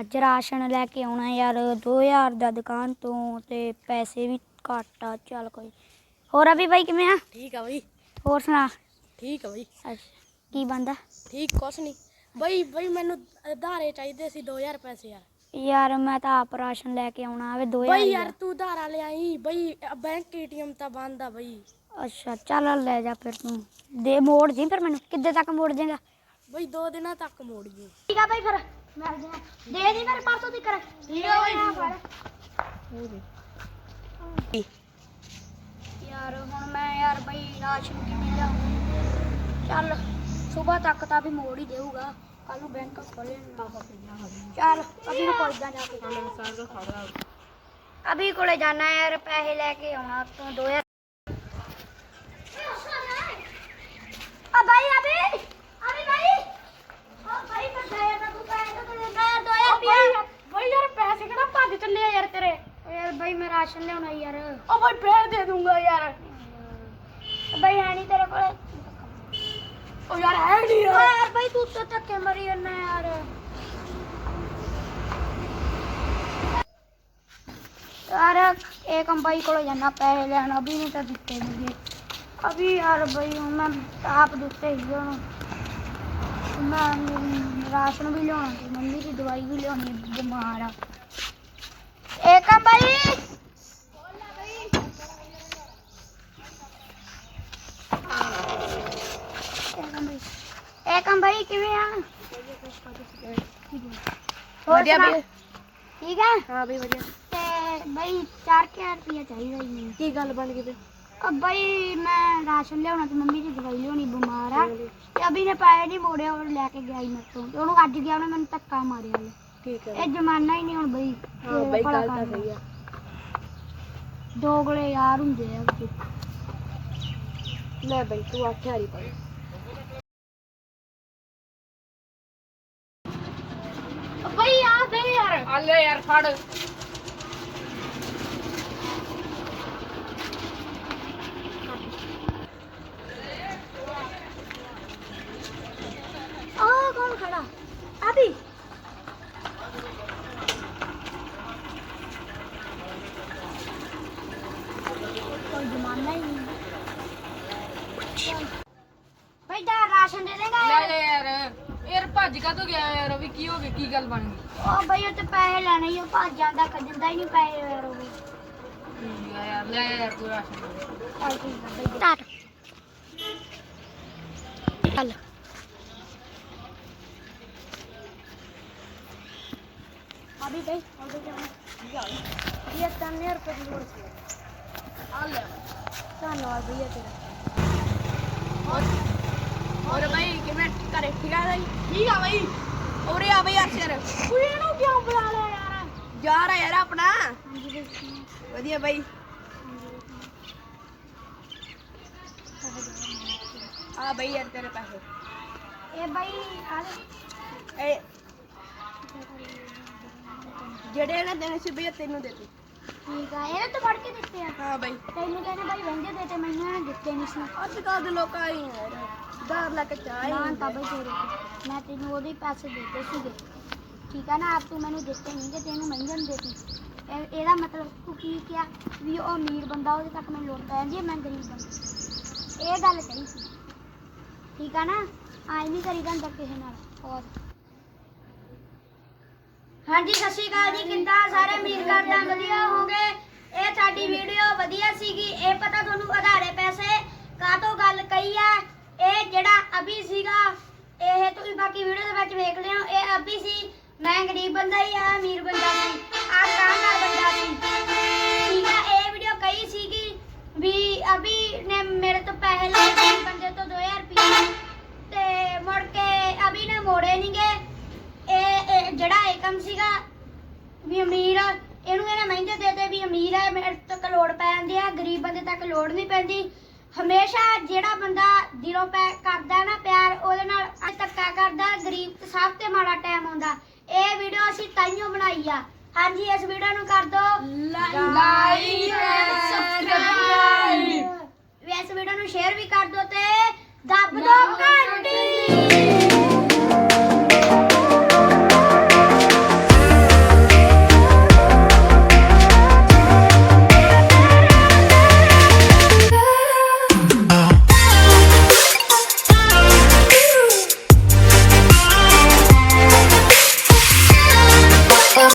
ਅੱਜ ਰਾਸ਼ਨ ਲੈ ਕੇ ਆਉਣਾ ਯਾਰ 2000 ਦਾ ਦੁਕਾਨ ਤੋਂ ਤੇ ਪੈਸੇ ਵੀ ਘੱਟ ਆ। ਚੱਲ ਕੋਈ ਹੋਰ ਆ ਵੀ ਬਾਈ ਕਿਵੇਂ ਆ? ਠੀਕ ਆ ਬਈ। ਹੋਰ ਸੁਣਾ। ਠੀਕ ਆ ਬਈ। ਅੱਛਾ ਕੀ ਬੰਦਾ ਠੀਕ ਕੁਛ ਨਹੀਂ ਬਈ ਬਈ ਮੈਨੂੰ ਉਧਾਰੇ ਚਾਹੀਦੇ ਸੀ 2000 ਪੈਸੇ ਯਾਰ। ਯਾਰ ਮੈਂ ਤਾਂ ਆਪ ਰਾਸ਼ਨ ਲੈ ਕੇ ਆਉਣਾ ਆਵੇ 2000 ਬਈ ਯਾਰ। ਤੂੰ ਉਧਾਰਾ ਲਿਆਈ। ਬਈ ਬੈਂਕ ਏਟੀਐਮ ਤਾਂ ਬੰਦ ਆ ਬਈ। ਅੱਛਾ ਚੱਲ ਲੈ ਜਾ ਫਿਰ ਤੂੰ। ਦੇ ਮੋੜ ਜੀ ਫਿਰ ਮੈਨੂੰ। ਕਿੱਦੇ ਤੱਕ ਮੋੜ ਦੇਗਾ ਬਈ ਦੋ ਦਿਨਾਂ ਤੱਕ ਮੋੜ ਜੀ। ਠੀਕ ਆ ਬਾਈ ਫਿਰ। ਮਿਲਦੇ ਆ ਦੇ ਦੀ ਫਿਰ ਪਰਸੋਂ ਦੀ ਕਰ ਠੀਕ ਆ ਬਾਈ ਯਾਰ ਹੁਣ ਮੈਂ ਯਾਰ ਬਾਈ ਰਾਸ਼ਨ ਕਿਵੇਂ ਲਿਆਉਂ ਚੱਲ ਸਵੇਰ ਤੱਕ ਤਾਂ ਵੀ ਮੋੜ ਹੀ ਦੇਊਗਾ ਕੱਲ ਨੂੰ ਬੈਂਕ ਖੋਲੇ ਚੱਲ ਅਭੀ ਨੂੰ ਪੁੱਛਦਾ ਜਾ ਕੇ ਅਭੀ ਕੋਲੇ ਜਾਣਾ ਹੈ ਯਾਰ ਪੈਸੇ ਲੈ ਕੇ ਆਉਣਾ ਤੂੰ 2000 ਆ ਬਾਈ ਅਭੀ ਅਭੀ ਬਾਈ ਓ ਬਾਈ ਮੈਂ ਗਿਆ ਤਾਂ ਤੂੰ ਪੈਸੇ ਤਾਂ ਦੇ ਦੇ 2000 ਰੁਪਇਆ ਬਈ ਯਾਰ ਪੈਸੇ ਕਿਹੜਾ ਭੱਜ ਚੱਲੇ ਆ ਯਾਰ ਤੇਰੇ ਓ ਯਾਰ ਬਾਈ ਮੈਂ ਰਾਸ਼ਨ ਲਿਆਉਣਾ ਯਾਰ। ਓ ਬਈ ਫੇਰ ਦੇ ਦੂੰਗਾ ਯਾਰ। ਬਾਈ ਹੈ ਨਹੀਂ ਤੇਰੇ ਕੋਲੇ। ਓ ਯਾਰ ਹੈ ਨਹੀਂ ਓ ਯਾਰ ਬਾਈ ਤੂੰ ਤਾਂ ਧੱਕੇ ਮਰੀ ਜਾਂਦਾ ਯਾਰ। ਯਾਰ ਇਹ ਕੰਬਾਈ ਕੋਲ ਜਾਣਾ ਪੈਸੇ ਲੈਣ। ਅਭੀ ਨੇ ਤਾਂ ਦਿੱਤੇ ਨਹੀਂ ਅਭੀ ਯਾਰ ਬਾਈ ਮੈਂ ਆਪ ਦਿੱਤੇ ਹੀ ਹੁਣ। ਮੈਂ ਰਾਸ਼ਨ ਵੀ ਲਿਆਉਣਾ ਤੇ ਮੰਮੀ ਦੀ ਦਵਾਈ ਵੀ ਲਿਆਉਣੀ ਬਿਮਾਰ ਆ ਇਹ ਕੰਬਾਈ ਇਹ ਕੰਬਾਈ ਇਹ ਕੰਬਾਈ ਕਿਵੇਂ ਆ? ਹੋਰ ਵਧੀਆ ਸੁਣਾ? ਬਈ। ਠੀਕ ਹੈ ਹਾਂ ਬਈ ਵਧੀਆ। ਤੇ ਬਈ 4000 ਰੁਪਇਆ ਚਾਹੀਦਾ ਹੀ ਮੈਨੂੰ। ਕੀ ਗੱਲ ਬਣ ਗਈ ਬਈ? ਅ ਬਈ ਮੈਂ ਰਾਸ਼ਨ ਲਿਆਉਣਾ ਤੇ ਮੰਮੀ ਦੀ ਦਵਾਈ ਲਿਆਉਣੀ ਬਿਮਾਰ ਆ। ਤੇ ਅਭੀ ਨੇ ਪੈਸੇ ਨਹੀਂ ਮੋੜਿਆ ਉਹ ਲੈ ਕੇ ਗਿਆ ਹੀ ਮੇਰੇ ਤੋਂ। ਤੇ ਉਹਨੂੰ ਅੱਜ ਗਿਆ ਉਹਨੇ ਮੈਨੂੰ ਧੱਕਾ ਮਾਰਿਆ ਈ। ਠੀਕ ਹੈ ਇਹ ਜ਼ਮਾਨਾ ਹੀ ਨਹੀਂ ਹੁਣ ਬਈ। ਹਾਂ ਬਈ ਭਲਾ ਗੱਲ ਤਾਂ ਕਰਨਾ। ਸਹੀ ਆ। ਦੋਗਲੇ ਯਾਰ ਹੁੰਦੇ ਆ। ਲੈ ਬਈ ਤੂੰ ਆਖਿਆ ਨਹੀਂ ਪਈ ਦੇ ਯਾਰ ਆ ਲੈ ਯਾਰ ਫੜ ਆ ਕੌਣ ਖੜਾ ਅਭੀ ਕੋਈ ਜ਼ਮਾਨਾ ਹੀ ਨਹੀਂ ਬਈ ਦਾ ਰਾਸ਼ਨ ਦੇ ਦੇਗਾ ਲੈ ਲੈ ਯਾਰ ਯਾਰ ਭੱਜ ਕਾ ਤੋਂ ਗਿਆ ਯਾਰ ਵੀ ਕੀ ਹੋ ਗਿਆ ਕੀ ਗੱਲ ਬਣ ਗਈ? ਉਹ ਬਈ ਉਹ ਤੇ ਪੈਸੇ ਲੈਣੇ ਹੀ ਉਹ ਭੱਜ ਜਾਂਦਾ ਖਜਦਾ ਹੀ ਨਹੀਂ ਪੈਸੇ ਯਾਰ ਉਹ ਠੀਕ ਆ ਯਾਰ ਲੈ ਯਾਰ ਤੂੰ ਰਾਸ਼ਨ ਚੱਲ ਠੀਕ ਆ ਬਈ ਸਟਾਰਟ ਚੱਲ। ਹੋਰ ਬਈ ਕਿਵੇਂ ਘਰੇ ਠੀਕ ਆ ਬਈ? ਠੀਕ ਆ ਬਈ। ਉਰੇ ਆ ਬਈ ਅਰਸ਼ਰ ਤੂੰ ਇਹਨੂੰ ਕਿਉਂ ਬੁਲਾ ਲਿਆ ਯਾਰ? ਯਾਰ ਆ ਯਾਰ ਆਪਣਾ। ਵਧੀਆ ਬਈ। ਆ ਬਈ ਯਾਰ ਤੇਰੇ ਪੈਸੇ। ਇਹ ਬਈ ਆ ਲੈ। ਇਹ ਜਿਹੜੇ ਇਹਨੇ ਦੇਣੇ ਸੀ ਬਈ ਤੈਨੂੰ ਦੇ ਦਿੱਤੇ ਠੀਕ ਆ ਇਹ ਤਾਂ ਫੜ ਕੇ ਦਿੱਤੇ ਆ। ਹਾਂ ਬਈ। ਤੈਨੂੰ ਕਹਿੰਦੇ ਬਾਈ ਵੰਦੇ ਦੇ ਤੇ ਮੈਨੂੰ ਇਹਨੇ ਦਿੱਤੇ ਨਹੀਂ ਸੀ। ਅੱਜ ਕੱਲ੍ਹ ਦੇ ਲੋਕਾਂ ਹੀ ਯਾਰ। ਦਾਰ ਲੈ ਕੇ ਚਾਹ ਹੀ ਨਾ ਤਾਂ ਤੇਰੇ ਕੋਲ। ਮੈਂ ਤੈਨੂੰ ਉਹਦੇ ਹੀ ਪੈਸੇ ਦਿੱਤੇ ਸੀਗੇ। ਠੀਕ ਆ ਨਾ ਆਪ ਤੂੰ ਮੈਨੂੰ ਦਿੱਤੇ ਨਹੀਂ ਕਿ ਤੈਨੂੰ ਮੰਗਣ ਦੇਤੀ ਇਹ- ਇਹਦਾ ਮਤਲਬ ਤੂੰ ਕੀ ਕਿਹਾ ਵੀ ਉਹ ਅਮੀਰ ਬੰਦਾ ਉਹਦੇ ਤੱਕ ਮੈਨੂੰ ਲੋੜ ਪੈ ਜਾਂਦੀ ਹੈ ਮੈਂ ਗਰੀਬ ਬੰਦਾ। ਇਹ ਗੱਲ ਕਹੀ ਸੀ। ਠੀਕ ਆ ਨਾ ਆਈ ਨਹੀਂ ਕਰੀਦਾ ਹੁੰਦਾ ਕਿਸੇ ਨਾਲ ਹੋਰ। ਹਾਂਜੀ ਸਤਿ ਸ਼੍ਰੀ ਅਕਾਲ ਜੀ ਕਿੰਦਾ? ਸਾਰੇ ਕਰਦੇ ਹਾਂ ਵਧੀਆ। ਹੋਗੇ? ਇਹ ਸਾਡੀ ਵੀਡੀਓ ਵਧੀਆ ਸੀਗੀ ਇਹ ਪਤਾ ਤੁਹਾਨੂੰ ਆਧਾਰੇ ਪੈਸੇ ਕਾਹਤੋਂ ਗੱਲ ਕਹੀ ਆ ਇਹ ਜਿਹੜਾ ਅਭੀ ਸੀਗਾ ਇਹ ਤੁਸੀਂ ਬਾਕੀ ਵੀਡੀਓ ਦੇ ਵਿੱਚ ਵੇਖ ਲਿਓ ਇਹ ਅਭੀ ਸੀ ਮੈਂ ਗਰੀਬ ਬੰਦਾ ਹੀ ਆ, ਅਮੀਰ ਬੰਦਾ ਸੀ ਆ ਕਾਮਦਾਰ ਬੰਦਾ ਸੀ ਠੀਕ ਆ, ਇਹ ਵੀਡੀਓ ਕਹੀ ਸੀਗੀ ਵੀ ਅਭੀ ਨੇ ਮੇਰੇ ਤੋਂ ਪੈਸੇ ਲਏ ਗਰੀਬ ਬੰਦੇ ਤੋਂ 2000 ਰੁਪਏ ਤੇ ਮੁੜ ਕੇ ਅਭੀ ਨੇ ਮੋੜੇ ਨਹੀਂਗੇ ਇਹ ਇਹ ਜਿਹੜਾ ਏਕਮ ਸੀਗਾ ਵੀ ਅਮੀਰ ਆ, ਇਹਨੂੰ ਇਹਨੇ ਮਹਿੰਗੇ ਦੇ ਦੇ ਵੀ ਅਮੀਰ ਹੈ ਮੇਰੇ ਤੱਕ ਲੋੜ ਪੈ ਜਾਂਦੀ ਆ, ਗਰੀਬ ਬੰਦੇ ਤੱਕ ਲੋੜ ਨਹੀਂ ਪੈਂਦੀ। ਹਮੇਸ਼ਾ ਜਿਹੜਾ ਬੰਦਾ ਦਿਲੋਂ ਪੈ ਕਰਦਾ ਨਾ ਪਿਆਰ, ਉਹਦੇ ਨਾਲ ਧੱਕਾ ਕਰਦਾ, ਗਰੀਬ ਸਭ ਤੇ ਮਾੜਾ ਟਾਈਮ ਆਉਂਦਾ। ਇਹ ਵੀਡੀਓ ਅਸੀਂ ਤਾਈਓ ਬਣਾਈ ਆ। ਹਾਂਜੀ ਇਸ ਵੀਡੀਓ ਨੂੰ ਕਰ ਦਿਓ ਲਾਈਕ ਇਸ ਵੀਡੀਓ ਨੂੰ ਸ਼ੇਅਰ ਵੀ ਕਰ ਦਿਓ ਤੇ ਦੱਬ ਦਿਓ